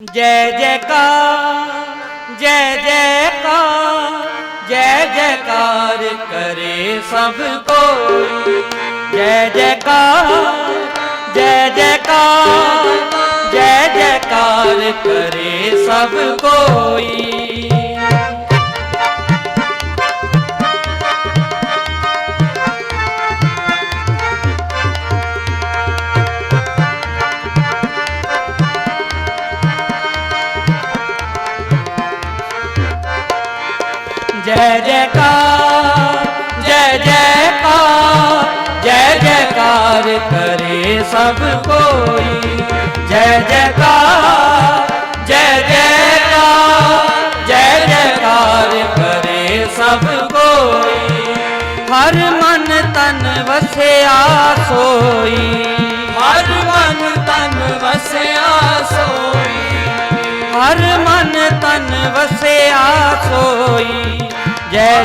ਜੈ ਜੈਕਾਰ ਜੈ ਜੈਕਾਰ ਜੈ ਜੈਕਾਰ ਕਰੇ ਸਭ ਕੋਈ ਜੈ ਜੈਕਾਰ ਜੈ ਜੈਕਾਰ ਜੈ ਜੈਕਾਰ ਕਰੇ ਸਭ ਕੋਈ। ਜੈ ਜੈਕਾਰ ਕਰੇ ਸਭ ਕੋਈ। ਜੈ ਜੈਕਾਰ ਜੈ ਜੈਕਾਰ ਜੈ ਜੈਕਾਰ ਕਰੇ ਸਭ ਕੋਈ। ਹਰ ਮਨ ਤਨ ਵਸਿਆ ਸੋਈ। ਹਰ ਮਨ ਤਨ ਵਸਿਆ ਸੋਈ। ਹਰ ਮਨ ਤਨ ਵਸਿਆ ਸੋਈ। ਜੈ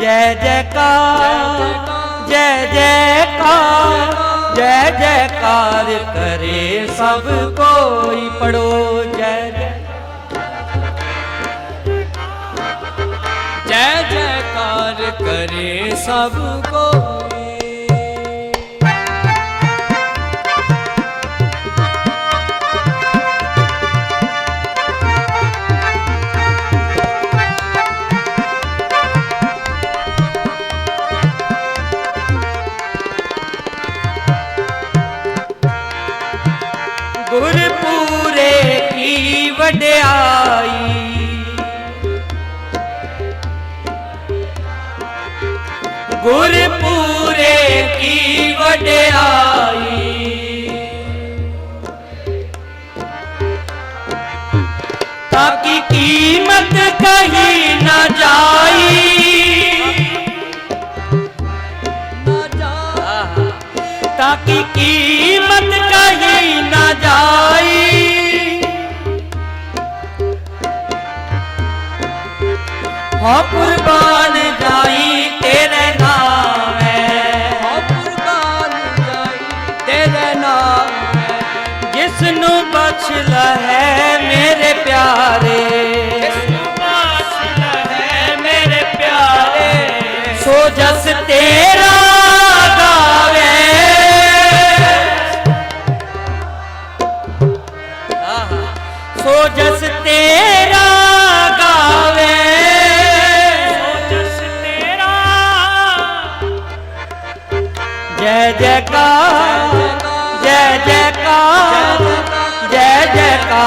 ਜੈ ਜੈਕਾਰ ਜੈ ਜੈਕਾਰ ਜੈ ਜੈਕਾਰ ਕਰੇ ਸਭ ਕੋਈ ਪੜੋ, ਜੈ ਜੈ ਜੈਕਾਰ ਕਰੇ ਸਭ ਕੋਈ ਗੁਰਪੂਰੇ ਕੀ ਵਡਿਆਈ? ਗੁਰਪੂਰੇ ਕੀ ਵਡਿਆਈ? ਤਾਂ ਕੀ ਕੀਮਤ ਕਹੀ ਨਾ ਜਾਈ। ਨਾ ਜਾ ਤਾਂ ਕੀ ਹੋ ਕੁਰਬਾਨ ਜਾਈ ਤੇਰੇ ਨਾਮ। ਹੈ ਕੁਰਬਾਨ ਜਾਈ ਤੇਰੇ ਨਾਮ। ਜਿਸ ਨੂੰ ਬਖਸ਼ ਹੈ ਮੇਰੇ ਪਿਆਰੇ।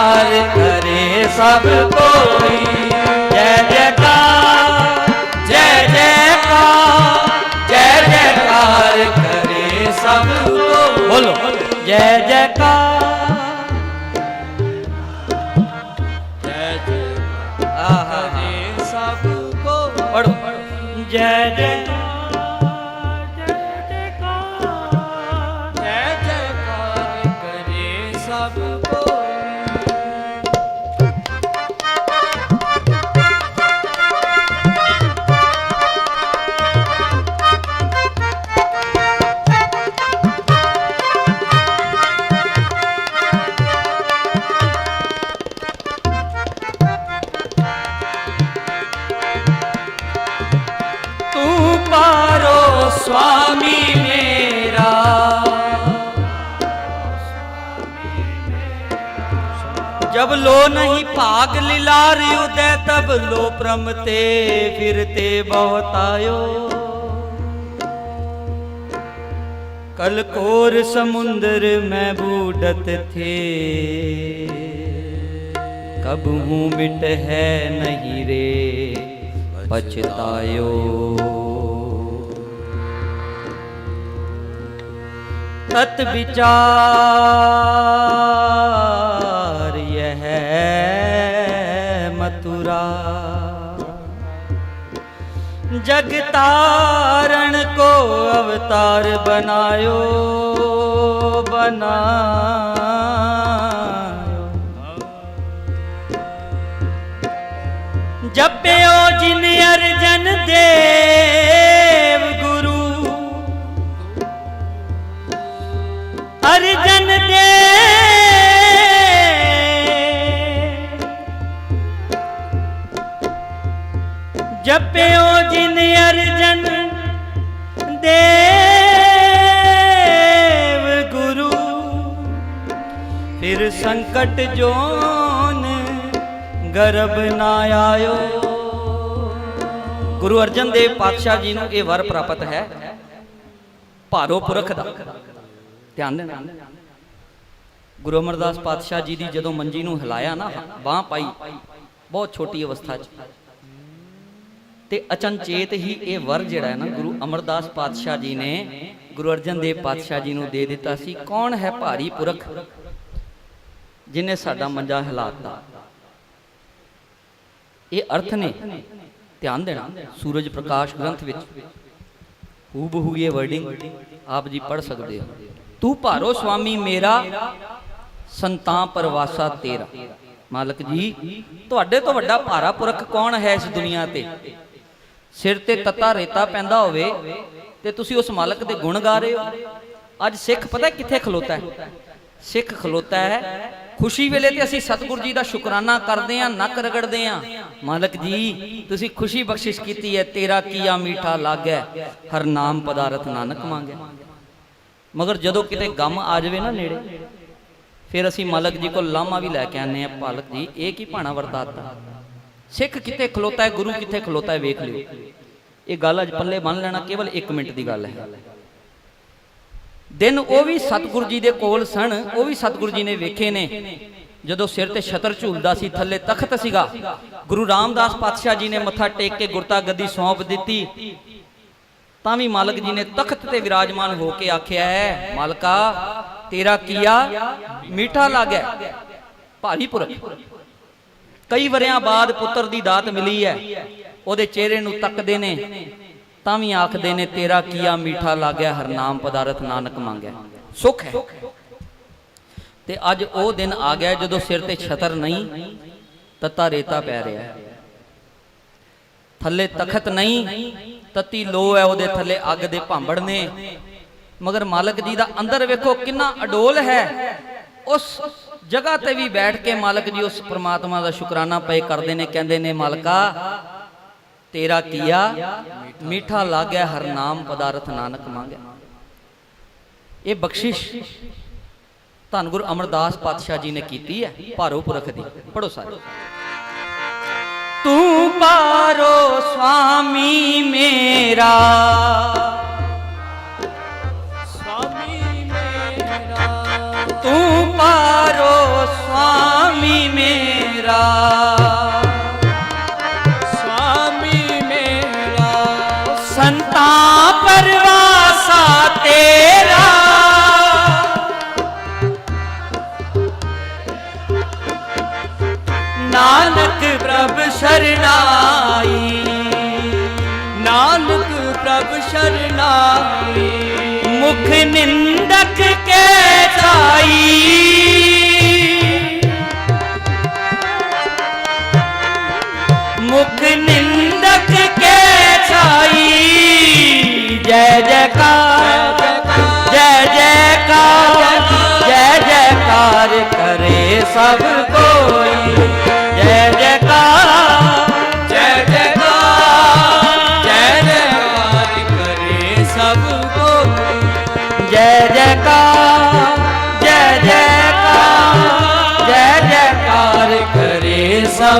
ਜੈਕਾਰ ਕਰੇ ਸਭ ਕੋਈ। ਜੈ ਜੈਕਾਰ ਜੈ ਜੈਕਾਰ ਜੈ ਜੈਕਾਰ ਕਰੇ ਸਭ ਕੋਈ। ਬੋਲੋ। ਜੈ ਜੈਕਾਰ। ਜੈ ਜੈ ਆਹਾ। ਕਰੇ ਸਭ ਕੋਈ। ਪੜੋ ਜੈ ਜੈਕਾਰ ਜੈ जब लो नहीं भाग लिलार उदय, तब लो प्रमते फिरते बहुत आयो कल कोर समुंदर में बूढ़त थे, कब हूँ मिट है नहीं रे पछतायो। तत विचार ਜਗ ਤਾਰਨ ਕੋ ਅਵਤਾਰ ਬਨਾਇਓ ਬਨਾਇਓ ਜਪਿਓ ਜਿਨ ਅਰਜਨ ਦੇਵ ਗੁਰੂ ਅਰਜਨ ਸੰਕਟ ਜੋਨ ਗਰਬ ਨਾ ਆਇਓ। ਗੁਰੂ ਅਰਜਨ ਦੇਵ ਪਾਤਸ਼ਾਹ ਜੀ ਨੂੰ ਇਹ ਵਰ ਪ੍ਰਾਪਤ ਹੈ। ਭਾਰੋ ਪੁਰਖ ਦਾ। ਧਿਆਨ ਦੇਣਾ। ਗੁਰੂ ਅਮਰਦਾਸ ਪਾਤਸ਼ਾਹ ਜੀ ਦੀ ਜਦੋਂ ਮੰਜੀ ਨੂੰ ਹਿਲਾਇਆ ਨਾ, ਬਾਹ ਪਾਈ, ਬਹੁਤ ਛੋਟੀ ਅਵਸਥਾ 'ਚ। ਤੇ ਅਚਨਚੇਤ ਹੀ ਇਹ ਵਰ ਜਿਹੜਾ ਹੈ ਨਾ, ਗੁਰੂ ਅਮਰਦਾਸ ਪਾਤਸ਼ਾਹ ਜੀ ਨੇ ਗੁਰੂ ਅਰਜਨ ਦੇਵ ਪਾਤਸ਼ਾਹ ਜੀ ਨੂੰ ਦੇ ਦਿੱਤਾ ਸੀ। ਕੌਣ ਹੈ ਭਾਰੀ ਪੁਰਖ? ਜਿਨੇ ਸਾਡਾ ਮੰਜਾ ਹਿਲਾਤਾ। ਇਹ ਅਰਥ ਨੇ। ਧਿਆਨ ਦੇਣਾ, ਸੂਰਜ ਪ੍ਰਕਾਸ਼ ਗ੍ਰੰਥ ਵਿੱਚ। ਹੂ ਇਹ ਵਰਡਿੰਗ ਆਪ ਜੀ ਪੜ ਸਕਦੇ ਹੋ। ਤੂੰ ਭਾਰੋ ਸੁਆਮੀ, ਮੇਰਾ ਸੰਤਾਂ ਪਰਵਾਸਾ ਤੇਰਾ। ਮਾਲਕ ਜੀ, ਤੁਹਾਡੇ ਤੋਂ ਵੱਡਾ ਭਾਰਾ ਪੁਰਖ ਕੌਣ ਹੈ ਇਸ ਦੁਨੀਆ ਤੇ? ਸਿਰ ਤੇ ਤਤਾ ਰੇਤਾ ਪੈਂਦਾ ਹੋਵੇ ਤੇ ਤੁਸੀਂ ਉਸ ਮਾਲਕ ਦੇ ਗੁਣ ਗਾ ਰਹੇ ਹੋ। ਅੱਜ ਸਿੱਖ ਪਤਾ ਕਿੱਥੇ ਖਲੋਤਾ ਹੈ? ਸਿੱਖ ਖਲੋਤਾ ਹੈ ਖੁਸ਼ੀ ਵੇਲੇ ਤੇ ਅਸੀਂ ਸਤਿਗੁਰੂ ਜੀ ਦਾ ਸ਼ੁਕਰਾਨਾ ਕਰਦੇ ਆਂ ਨੱਕ ਰਗੜਦੇ ਆਂ ਮਾਲਕ ਜੀ, ਤੁਸੀਂ ਖੁਸ਼ੀ ਬਖਸ਼ਿਸ਼ ਕੀਤੀ ਹੈ, ਤੇਰਾ ਕੀਆ ਮੀਠਾ ਲੱਗੈ, ਹਰ ਨਾਮ ਪਦਾਰਥ ਨਾਨਕ ਮੰਗੈ। ਮਗਰ ਜਦੋਂ ਕਿਤੇ ਗਮ ਆ ਜਾਵੇ ਨਾ ਨੇੜੇ, ਫਿਰ ਅਸੀਂ ਮਾਲਕ ਜੀ ਕੋਲ ਲਾਮਾ ਵੀ ਲੈ ਕੇ ਆਨੇ ਆ ਪਾਲਕ ਜੀ, ਇਹ ਕੀ ਭਾਣਾ ਵਰਤਾਤਾ ਸਿੱਖ ਕਿੱਥੇ ਖਲੋਤਾ ਹੈ, ਗੁਰੂ ਕਿੱਥੇ ਖਲੋਤਾ ਹੈ, ਵੇਖ ਲਿਓ। ਇਹ ਗੱਲ ਅੱਜ ਪੱਲੇ ਬੰਨ ਲੈਣਾ ਕੇਵਲ 1 ਮਿੰਟ ਦੀ ਗੱਲ ਹੈ। ਦਿਨ ਉਹ ਵੀ ਸਤਿਗੁਰੂ ਜੀ ਦੇ ਕੋਲ ਸਨ, ਉਹ ਵੀ ਸਤਿਗੁਰੂ ਜੀ ਨੇ ਵੇਖੇ ਨੇ। ਜਦੋਂ ਸਿਰ ਤੇ ਛਤਰ ਝੂਲਦਾ ਸੀ, ਥੱਲੇ ਤਖਤ ਸੀਗਾ। ਗੁਰੂ ਰਾਮਦਾਸ ਪਾਤਸ਼ਾਹ ਜੀ ਨੇ ਮੱਥਾ ਟੇਕ ਕੇ ਗੁਰਤਾ ਗੱਦੀ ਸੌਂਪ ਦਿੱਤੀ। ਤਾਂ ਵੀ ਮਾਲਕ ਜੀ ਨੇ ਤਖਤ ਤੇ ਵਿਰਾਜਮਾਨ ਹੋ ਕੇ ਆਖਿਆ ਹੈ ਮਾਲਕਾ, ਤੇਰਾ ਕੀਆ ਮੀਠਾ ਲੱਗੈ ਭਾਰੀ ਪੁਰਖ। ਕਈ ਵਰਿਆਂ ਬਾਅਦ ਪੁੱਤਰ ਦੀ ਦਾਤ ਮਿਲੀ ਹੈ, ਉਹਦੇ ਚਿਹਰੇ ਨੂੰ ਤੱਕਦੇ ਨੇ। ਤਾਂ ਵੀ ਆਖਦੇ ਨੇ, ਤੇਰਾ ਕੀਆ ਮੀਠਾ ਲੱਗਿਆ ਹਰਨਾਮ ਪਦਾਰਥ ਨਾਨਕ ਮੰਗਿਆ। ਸੁਖ ਹੈ। ਤੇ ਅੱਜ ਉਹ ਦਿਨ ਆ ਗਿਆ ਜਦੋਂ ਸਿਰ ਤੇ ਛਤਰ ਨਹੀਂ, ਤਤਾ ਰੇਤਾ ਪੈ ਰਿਹਾ। ਹੈ ਥੱਲੇ ਤਖਤ ਨਹੀਂ, ਤਤੀ ਲੋ ਹੈ ਉਹਦੇ ਥੱਲੇ ਅੱਗ ਦੇ ਭਾਂਬੜ ਨੇ। ਮਗਰ ਮਾਲਕ ਜੀ ਦਾ ਅੰਦਰ ਵੇਖੋ ਕਿੰਨਾ ਅਡੋਲ ਹੈ। ਉਸ ਜਗ੍ਹਾ ਤੇ ਵੀ ਬੈਠ ਕੇ ਮਾਲਕ ਜੀ ਉਸ ਪ੍ਰਮਾਤਮਾ ਦਾ ਸ਼ੁਕਰਾਨਾ ਪਏ ਕਰਦੇ ਨੇ, ਕਹਿੰਦੇ ਨੇ, ਮਾਲਕਾ ਤੇਰਾ ਕੀਆ ਮੀਠਾ ਲਾਗੈ ਹਰ ਨਾਮ ਪਦਾਰਥ ਨਾਨਕ ਮੰਗੈ। ਇਹ ਬਖਸ਼ਿਸ਼ ਧੰਨ ਗੁਰੂ ਅਮਰਦਾਸ ਪਾਤਸ਼ਾਹ ਜੀ ਨੇ ਕੀਤੀ ਹੈ ਭਾਰੋ ਪੁਰਖ ਦੀ। ਪੜੋ ਸਾਰੇ। ਤੂੰ ਪਾਰੋ ਸੁਆਮੀ ਮੇਰਾ। ਸੁਆਮੀ ਮੇਰਾ। ਤੂੰ ਪਾਰੋ ਸਵਾਮੀ ਮੇਰਾ। ਨਾਨਕ ਪ੍ਰਭ ਸਰਨਾਈ। ਨਾਨਕ ਪ੍ਰਭ ਸਰਨਾਈ। ਮੁਖ ਨਿੰਦਕ ਕੇ ਜਾਈ ਮੁਖ ਨਿੰਦਕ ਕੇ ਜਾਈ ਜੈ ਜੈਕਾਰ ਜੈ ਜੈਕਾਰ ਜੈ ਜੈਕਾਰ ਕਰੇ ਸਭ ਕੋਈ।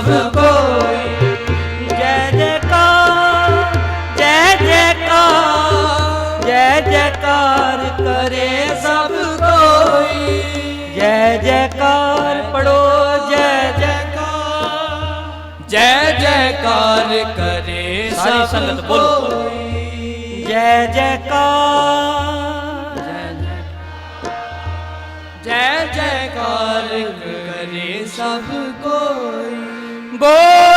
ਸਭ ਕੋਈ। ਜੈ ਜੈਕਾਰ ਜੈ ਜੈਕਾਰ ਜੈ ਜੈਕਾਰ ਕਰੇ ਸਭ ਕੋਈ। ਜੈ ਜੈਕਾਰ ਪੜੋ ਜੈ ਜੈਕਾਰ। ਜੈ ਜੈਕਾਰ ਕਰੇ ਸਾਰੀ ਸੰਗਤ ਬੋਲੋ। ਜੈ ਜੈਕਾਰ। ਜੈ ਜੈਕਾਰ ਕਰੇ ਸਭ ਕੋਈ। ਬੋਲ